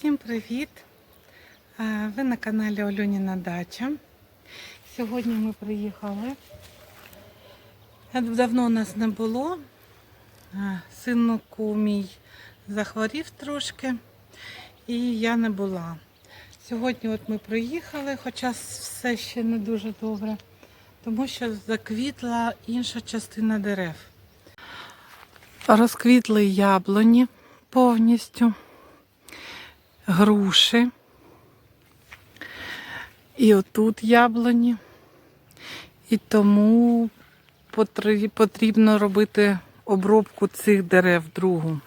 Всім привіт! Е, Ви на каналі Олюніна Дача. Сьогодні ми приїхали. Е, Давно нас не було. Е, Синку мій захворів трошки, і я не була. Сьогодні от ми приїхали, хоча все ще не дуже добре, тому що заквітла інша частина дерев. Розквітли яблуні повністю груші. І отут яблуні. І тому потрібно робити обробку цих дерев другу.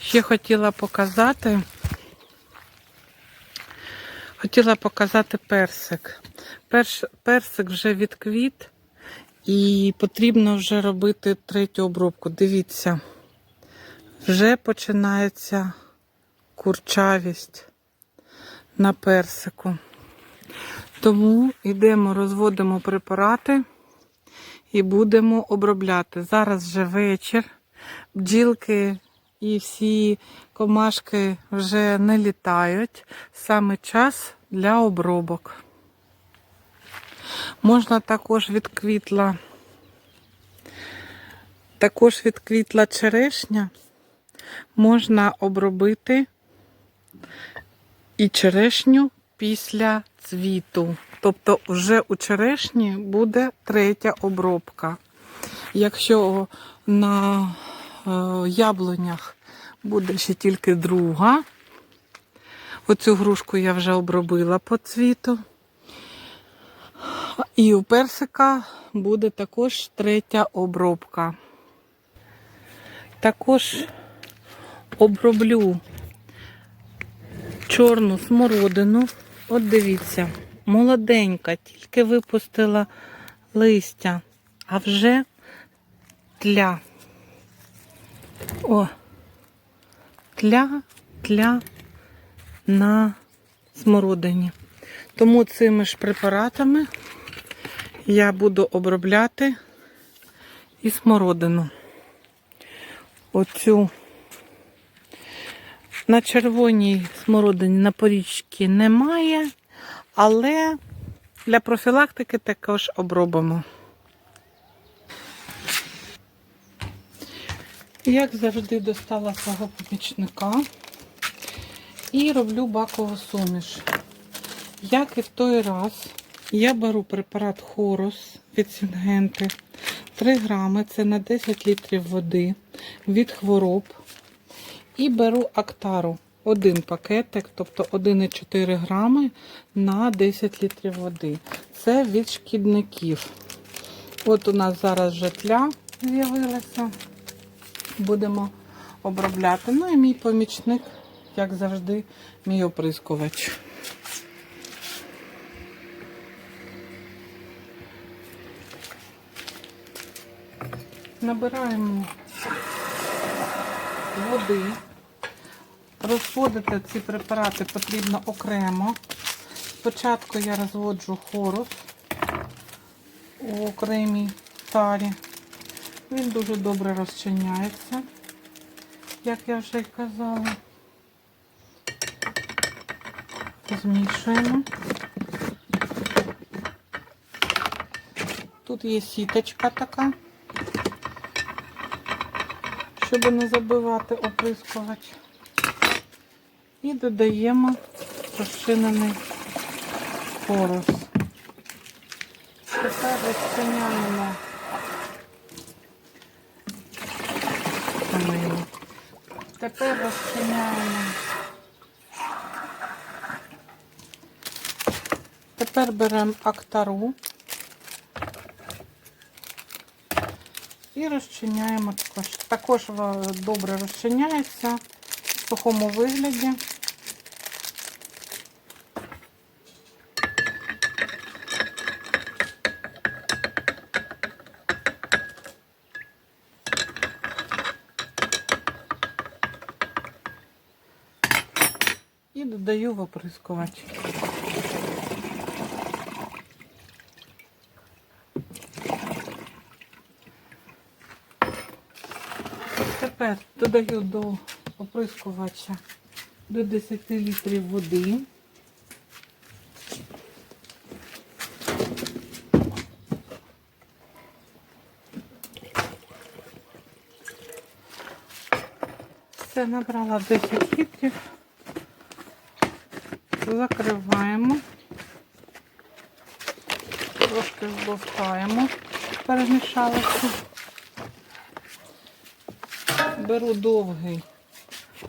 Ще хотіла показати. Хотіла показати персик. Перш, персик вже відквіт і потрібно вже робити третю обробку. Дивіться, вже починається курчавість на персику. Тому йдемо, розводимо препарати і будемо обробляти. Зараз вже вечір, бджілки і всі комашки вже не літають. Саме час для обробок. Можна також відквітла, також відквітла черешня можна обробити і черешню після цвіту. Тобто вже у черешні буде третя обробка. Якщо на е, яблунях буде ще тільки друга, оцю грушку я вже обробила по цвіту. І у персика буде також третя обробка. Також оброблю чорну смородину. От дивіться, молоденька, тільки випустила листя, а вже тля. О, тля, тля на смородині. Тому цими ж препаратами я буду обробляти і смородину. Оцю на червоній смородині на порічці немає, але для профілактики також обробимо. Як завжди, достала свого помічника і роблю бакову суміш. Як і в той раз, я беру препарат Хорус від Сінгенти 3 грами, це на 10 літрів води від хвороб. І беру актару один пакетик, тобто 1,4 грами на 10 літрів води. Це від шкідників. От у нас зараз вже тля з'явилася. Будемо обробляти. Ну і мій помічник, як завжди, мій оприскувач. Набираємо води. Розводити ці препарати потрібно окремо. Спочатку я розводжу хорус у окремій тарі. Він дуже добре розчиняється, як я вже й казала. Змішуємо. Тут є сіточка така, щоб не забивати оприскувач. І додаємо розчинений хорус. Тепер розчиняємо. Тепер розчиняємо. Тепер беремо актару і розчиняємо також. Також добре розчиняється в сухому вигляді. І додаю в оприскувач. Тепер додаю до оприскувача до 10 літрів води. Все, набрала 10 літрів. Закриваємо. Трошки збовтаємо, перемішалося. Беру довгий,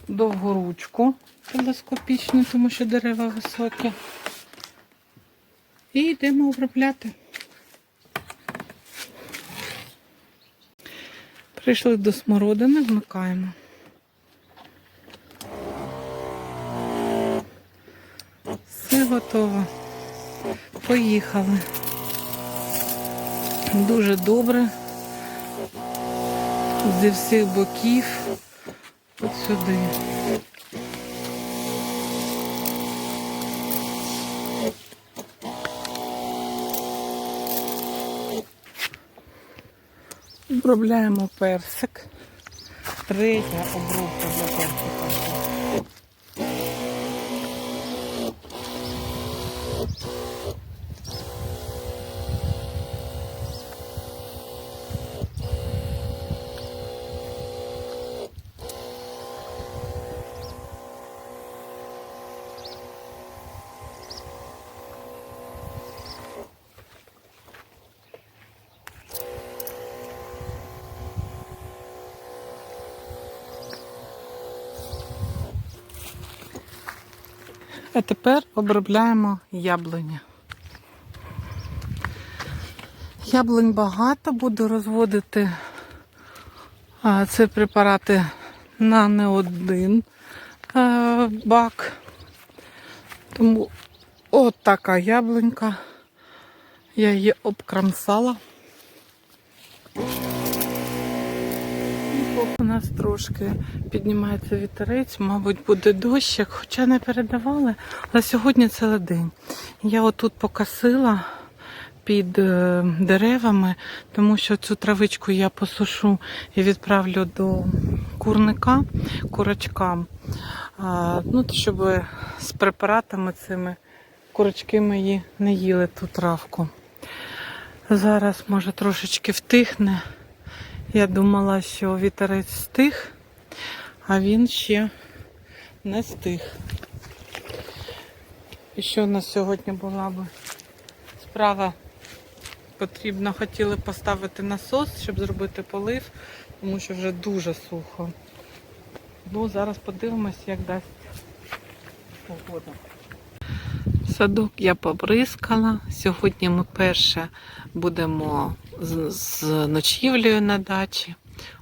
довгу ручку телескопічну, тому що дерева високі. І йдемо обробляти. Прийшли до смородини, вмикаємо. Все готово. Поїхали. Дуже добре. Зі всіх боків. От сюди. Обробляємо персик. Третя обробка для персика. А тепер обробляємо яблуня. Яблунь багато, буду розводити а, ці препарати на не один бак. Тому от така яблунька. Я її обкрамсала. Нас трошки піднімається вітерець, мабуть, буде дощик, хоча не передавали. Але сьогодні цілий день. Я отут покосила під е, деревами, тому що цю травичку я посушу і відправлю до курника, курочкам. Ну, щоб з препаратами цими курочки мої не їли ту травку. Зараз, може, трошечки втихне. Я думала, що вітерець стих, а він ще не стих. І що у нас сьогодні була би справа? Потрібно, хотіли поставити насос, щоб зробити полив, тому що вже дуже сухо. Ну, зараз подивимось, як дасть погода. Садок я побризкала. Сьогодні ми перше будемо з, ночівлею на дачі.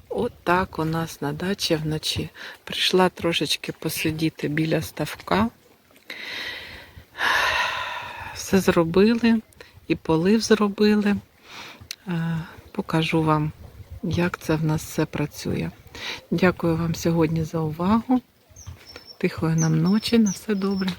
От так у нас на дачі вночі. Прийшла трошечки посидіти біля ставка. Все зробили і полив зробили. Е, Покажу вам, як це в нас все працює. Дякую вам сьогодні за увагу. Тихої нам ночі, на все добре.